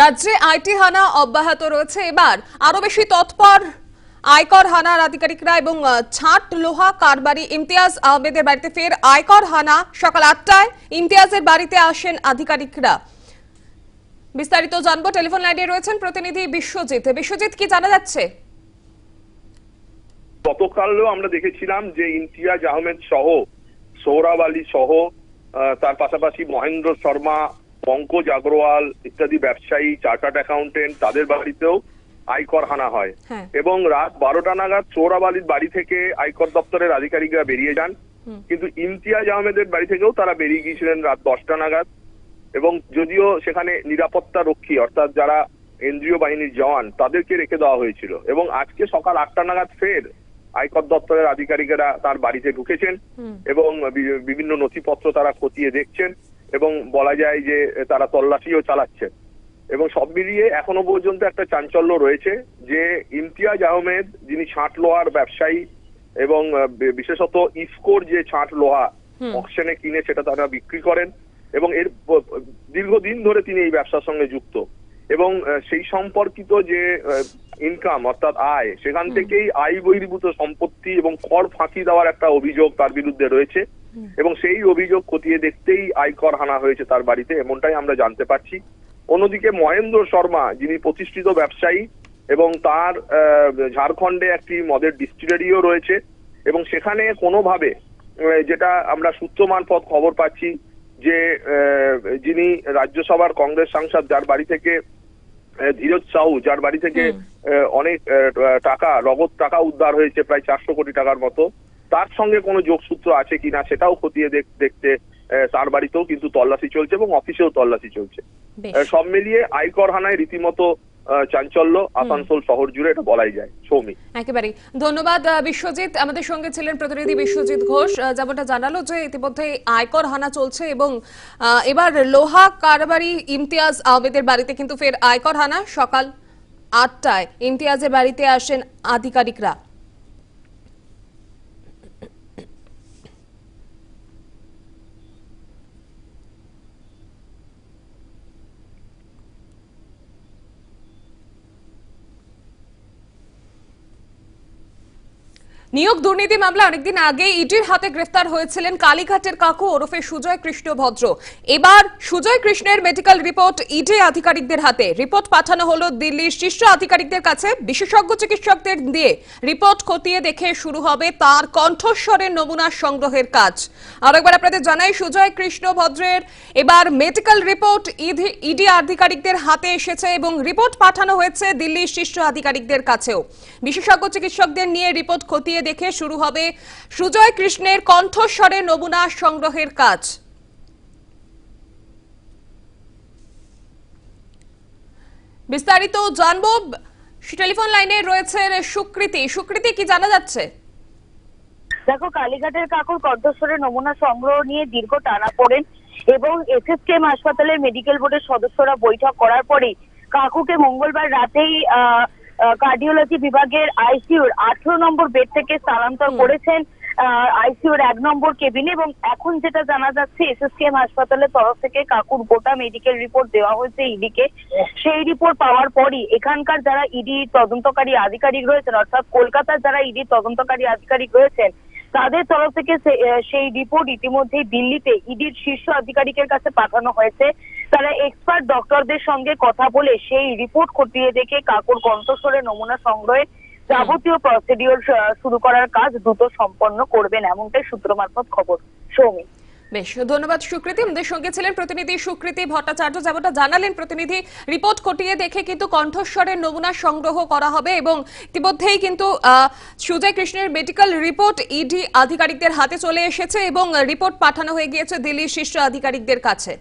রাজ্যে আইটি হানা অব্যাহত রয়েছে। এবার আরও বেশি তৎপর আয়কর হানার আধিকারিকরা এবং ছাট লোহা কারবারি ইমতিয়াজ আহমেদের বাড়িতে ফের আয়কর হানা সকাল আটটায়। ইমতিয়াজের বাড়িতে আসেন আধিকারিকরা। বিস্তারিত জানব। টেলিফোন লাইনে রয়েছেন প্রতিনিধি বিশ্বজিৎ। বিশ্বজিৎ, কি জানা যাচ্ছে? গতকালও আমরা দেখেছিলাম যে ইমতিয়াজ আহমেদ সহ, সৌরভ আলী সহ তার পাশাপাশি মহেন্দ্র শর্মা পঙ্কজ আগরওয়াল ইত্যাদি ব্যবসায়ী চার্টার্ড অ্যাকাউন্টেন্ট তাদের বাড়িতেও আয়কর হানা হয়। হ্যাঁ। এবং রাত বারোটা নাগাদ চোরাবালির বাড়ি থেকে আয়কর দপ্তরের আধিকারিকরা বেরিয়ে যান। কিন্তু ইমতিয়াজ আহমেদের বাড়ি থেকেও তারা বেরিয়ে গিয়েছিলেন রাত দশটা নাগাদ। এবং যদিও সেখানে নিরাপত্তা রক্ষী অর্থাৎ যারা এনজিও বাহিনীর জওয়ান তাদেরকে রেখে দেওয়া হয়েছিল। এবং আজকে সকাল আটটা নাগাদ ফের আয়কর দপ্তরের আধিকারিকেরা তার বাড়িতে ঢুকেছেন। এবং বিভিন্ন নথিপত্র তারা খতিয়ে দেখছেন। এবং বলা যায় যে তারা তল্লাশিও চালাচ্ছে। এবং সব মিলিয়ে এখনও পর্যন্ত একটা চাঞ্চল্য রয়েছে যে ইমতিয়াজ আহমেদ যিনি ছাঁট লোহার ব্যবসায়ী এবং বিশেষত ইফকোর যে ছাঁট লোহা অকশনে কিনে সেটা তারা বিক্রি করেন এবং এর দীর্ঘদিন ধরে তিনি এই ব্যবসার সঙ্গে যুক্ত। এবং সেই সম্পর্কিত যে ইনকাম অর্থাৎ আয় সেখান থেকেই আয় বহির্ভূত সম্পত্তি এবং কর ফাঁকি দেওয়ার একটা অভিযোগ তার বিরুদ্ধে রয়েছে। এবং সেই অভিযোগ খতিয়ে দেখতেই আয়কর হানা হয়েছে তার বাড়িতে এমনটাই আমরা জানতে পারছি। অন্যদিকে মহেন্দ্র শর্মা যিনি প্রতিষ্ঠিত ব্যবসায়ী এবং তার ঝাড়খণ্ডে একটি মদের ডিস্টিলারিও রয়েছে এবং সেখানে কোনোভাবে যেটা আমরা সূত্র মারফত খবর পাচ্ছি যে যিনি রাজ্যসভার কংগ্রেস সাংসদ যার বাড়ি থেকে ধীরজ সাহু যার বাড়ি থেকে অনেক টাকা নগদ টাকা উদ্ধার হয়েছে প্রায় চারশো কোটি টাকার মতো। তার সঙ্গে কোনো যোগসূত্র আছে কিনা সেটাও খতিয়ে দেখতে তার বাড়িতেও কিন্তু তল্লাশি চলছে এবং অফিসেও তল্লাশি চলছে। সব মিলিয়ে আয়কর হানায় রীতিমতো চাঞ্চল্য আসানসোল শহর জুড়ে এটা বলাই যায় সৌমি একেবারে ধন্যবাদ বিশ্বজিৎ। আমাদের সঙ্গে ছিলেন প্রতিনিধি বিশ্বজিৎ ঘোষ। যেমনটা জানালো যে ইতিমধ্যে আয়কর হানা চলছে এবং এবার লোহা কারবারি ইমতিয়াজ আহমেদের বাড়িতে কিন্তু ফের আয়কর হানা। সকাল আটটায় ইমতিয়াজের বাড়িতে আসেন আধিকারিকরা। নিয়োগ দুর্নীতি মামলা অনেকদিন আগে ইডির হাতে গ্রেফতার হয়েছিলেন কালীঘাটের কাকু ওরফে সুজয় কৃষ্ণ ভদ্র। এবার সুজয় কৃষ্ণের মেডিকেল রিপোর্ট ইডি আধিকারিকদের হাতে। রিপোর্ট পাঠানো হলো দিল্লির শীর্ষ আধিকারিকদের কাছে। বিশেষজ্ঞ চিকিৎসকদের দিয়ে রিপোর্ট খতিয়ে দেখে শুরু হবে তার কণ্ঠস্বরের নমুনা সংগ্রহের কাজ। আর একবার আপনাদের জানাই, সুজয় কৃষ্ণ ভদ্রের এবার মেডিকেল রিপোর্ট ইডি আধিকারিকদের হাতে এসেছে এবং রিপোর্ট পাঠানো হয়েছে দিল্লির শীর্ষ আধিকারিকদের কাছেও। বিশেষজ্ঞ চিকিৎসকদের নিয়ে রিপোর্ট খতিয়ে দেখে শুরু হবে সুজয় কৃষ্ণের কণ্ঠস্বরে নমুনা সংগ্রহের কাজ। বিস্তারিত জানব টেলিফোন লাইনে রয়েছে সুকৃতি। সুকৃতি, কি জানা যাচ্ছে? দেখো, কালীঘাটের কাকুর কণ্ঠস্বরের নমুনা সংগ্রহ নিয়ে দীর্ঘ টানা পড়েন এবং এসএসকেএম হাসপাতালের মেডিকেল বোর্ডের সদস্যরা বৈঠক করার পরে কাকুকে মঙ্গলবার রাতেই কার্ডিওলজি বিভাগের আইসিউর আঠারো নম্বর বেড থেকে স্থানান্তর করেছেন আইসিউর এক নম্বর কেবিনে এবং এখন যেটা জানা যাচ্ছে এসএসকেএম হাসপাতালের তরফ থেকে কাকুর গোটা মেডিকেল রিপোর্ট দেওয়া হয়েছে ইডিকে সেই রিপোর্ট পাওয়ার পরই এখানকার যারা ইডি তদন্তকারী আধিকারিক রয়েছেন অর্থাৎ কলকাতার যারা ইডি তদন্তকারী আধিকারিক রয়েছেন তাদের তরফ থেকে সেই রিপোর্ট ইতিমধ্যে দিল্লিতে ইডির শীর্ষ আধিকারিকের কাছে পাঠানো হয়েছে। তারা এক্সপার্ট ডক্টরদের সঙ্গে কথা বলে সেই রিপোর্ট খতিয়ে দেখে কাকুর কণ্ঠস্বরে নমুনা সংগ্রহে যাবতীয় প্রসিডিওর শুরু করার কাজ দ্রুত সম্পন্ন করবেন, এমনটাই সূত্র মারফত খবর। সৌমি বেশ, ধন্যবাদ সুকৃতি। আমাদের সঙ্গে ছিলেন প্রতিনিধি সুকৃতি ভট্টাচার্য, যেমনটা জানালেন প্রতিনিধি, রিপোর্ট কটিয়ে দেখে কিন্তু কণ্ঠস্বরের নমুনা সংগ্রহ করা হবে এবং ইতিমধ্যেই কিন্তু সুজয় কৃষ্ণের মেডিকেল রিপোর্ট ইডি আধিকারিকদের হাতে চলে এসেছে এবং রিপোর্ট পাঠানো হয়ে গিয়েছে দিল্লির শীর্ষ আধিকারিকদের কাছে।